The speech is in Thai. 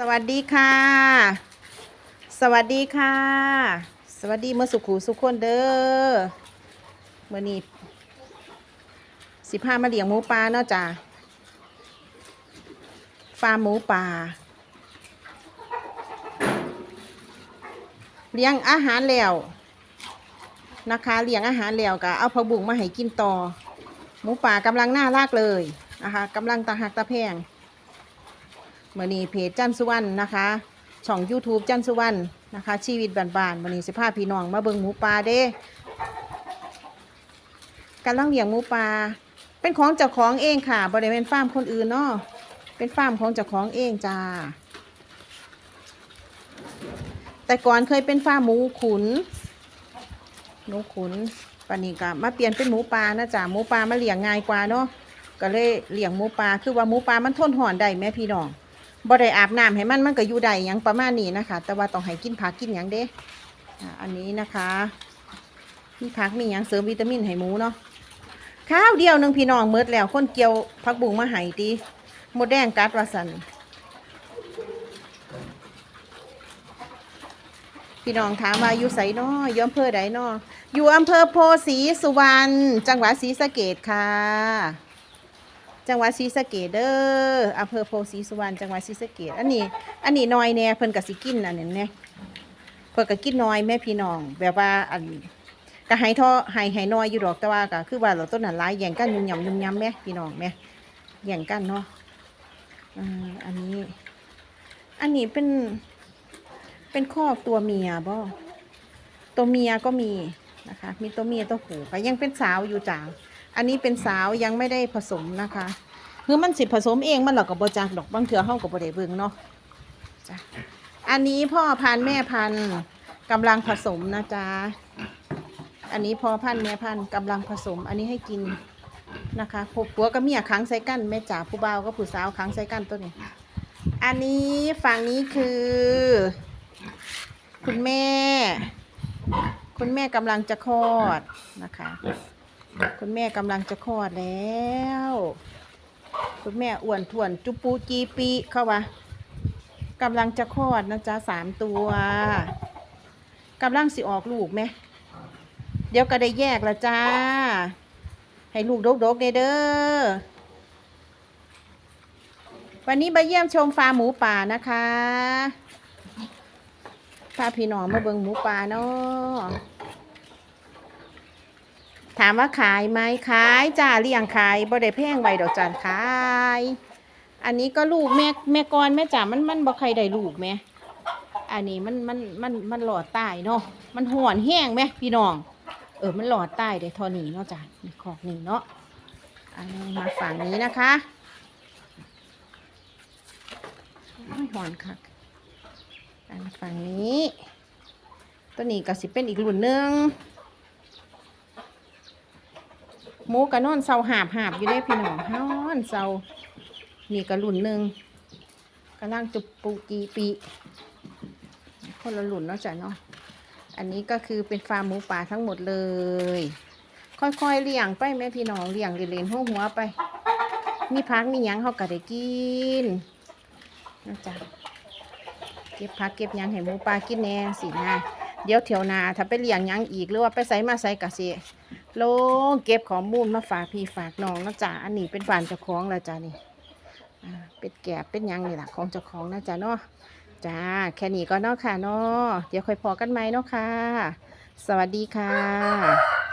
สวัสดีค่ะ สวัสดีค่ะ สวัสดีเมื่อสุขูสุขคนเด้อเมื่อนี้สิพามาเลี้ยงหมูปลาเนาะจ้ะฟาร์มหมูป่าเลี้ยงอาหารแล้วนะคะเลี้ยงอาหารแล้วก็เอาผักบุ้งมาให้กินต่อ หมูป่ากำลังน่ารักเลยนะคะกำลังตาหักตาแพง มื่อนี้เพจจันสุวรรณนะคะ ช่อง YouTube จันสุวรรณนะคะ ชีวิตบ้านๆมื่อนี้สิพาพี่น้องมาเบิ่งหมูป่าเด้กำลังเลี้ยงหมูป่าเป็นของเจ้าของเองค่ะบริเวณฟาร์มคนอื่นเนาะเป็นฟาร์มของเจ้าของเองจ้า แต่ก่อนเคยเป็นฟาร์มหมูขุนหมูขุนปานนี้ก็มาเปลี่ยนเป็นหมูป่านะจ๊ะหมูป่ามาเลี้ยงง่ายกว่าเนาะก็เลยเลี้ยงหมูป่าคือว่าหมูป่ามันทนห่อนได้แม่พี่น้อง บ่ได้อาบน้ำให้มันมันก็อยู่ได้ยังประมาณนี้นะคะ แต่ว่าต้องให้กินผักกินหยังเด้ออันนี้นะคะมีผักมีหยังเสริมวิตามินให้หมูเนาะข้าวเดียวหนึ่งพี่น้องเมิดแล้วคนเกี่ยวผักบุ้งมาให้ตีหมดแดงกัดว่าสันพี่น้องถามว่าอยู่ไสนาะอยู่อำเภอใดนาะอยู่อำเภอโพสีสุวรรณจังหวัดศรีสะเกษค่ะ จังหวัดศรีสะเกษเด้ออำเภอโพธิ์ศรีสุวรรณจังหวัดศรีสะเกษอันนี้ อันนี้น้อยแน่เพิ่นก็สิกินอันนี้แน่เพิ่นก็กินน้อยแม่พี่น้อง แบบว่าอันก็ให้ท่อห้ให้น้อยอยู่ดอกแต่ว่าก็คือว่าเราต้นนั้นหลายแย่งกันยุ่มยำยุ่มยำแม่พี่น้องแม่แย่งกันเนาะอ่าอันนี้ อันนี้เป็นเป็นคอกตัวเมียบ่ตัวเมียก็มีนะคะ มีตัวเมียตัวผูก็ยังเป็นสาวอยู่จ้า อันนี้เป็นสาวยังไม่ได้ผสมนะคะ คือมันสิผสมเองมันหรอกกับบจักดอกบางเถื่อเฮากับบได้เบิงเนาะจ้ะอันนี้พ่อพันธุ์แม่พันธุ์กำลังผสมนะจ๊ะอันนี้พ่อพันธุ์แม่พันธุ์กำลังผสม อันนี้ให้กินนะคะพบผัวกับเมียขังใส่กันแม่จ๋าผู้บ่าวก็ผู้สาวขังใส่กันตัวนี้ อันนี้ฝั่งนี้คือ คุณแม่ คุณแม่กำลังจะคลอดนะคะ คุณแม่กำลังจะคลอดแล้ว คุณแม่อ้วนถ่วนจุปูจีปีเข้าวะกำลังจะคลอดนะจ๊ะสามตัวกำลังสิออกลูกไหมเดี๋ยวก็ได้แยกละจ้า ให้ลูกดกๆเด้อเด้อวันนี้มาเยี่ยมชมฟาร์มหมูป่านะคะพาพี่น้องมาเบิ่งหมูป่าเนาะ ถามว่าขายไหมขายจ้าเลี้ยงขายบ่ได้แพงไว้ดอกจานขาย อันนี้ก็ลูกแม่แม่กรแม่จ๋ามันมันบ่ใครได้ลูกแม่อันนี้มันมันมันมันหลอดใต้เนาะมันห่อนแห้งไหมพี่น้อง เออมันหลอดใต้ได้ทอนี้เนาะจ้ะนี่ขอกนี่เนาะอันนี้มาฝั่งนี้นะคะไม่ห่อนค่ะอันฝั่งนี้ ตัวนี้ก็สิเป็นอีกรุ่นหนึ่ง หมูกะนอนเซาหาบหาบอยู่ได้พี่น้องฮ้อนเซานี่กระลุนหนึ่งกำลังจุบปูกีปีคนละหลุนเนาะจ้ะเนาะอันนี้ก็คือเป็นฟาร์มหมูป่าทั้งหมดเลย ค่อยๆเลี้ยงไปแม่พี่น้องเลี้ยงเล่นๆหัวหัวไป มีพักมียังเขาก็ได้กินนะจ๊ะเก็บพักเก็บยังให้หมูป่ากินแน่สินะเดี๋ยวเถียวนาถ้าไปเลี้ยงยังอีกหรือว่าไปใส่มาใส่กะสิโลงเก็บของมูลมาฝากพี่ฝากน้องนะจ๊ะอันนี้เป็นฝานเจ้าของแล้วจ้ะนี่เป็ดแกบเป็นยังนี่แหละของเจ้าของนะจ๊ะเนาะจ้าแค่นี้ก็เนาะค่ะเนาะเดี๋ยวค่อยพอกันไหมเนาะค่ะ สวัสดีค่ะ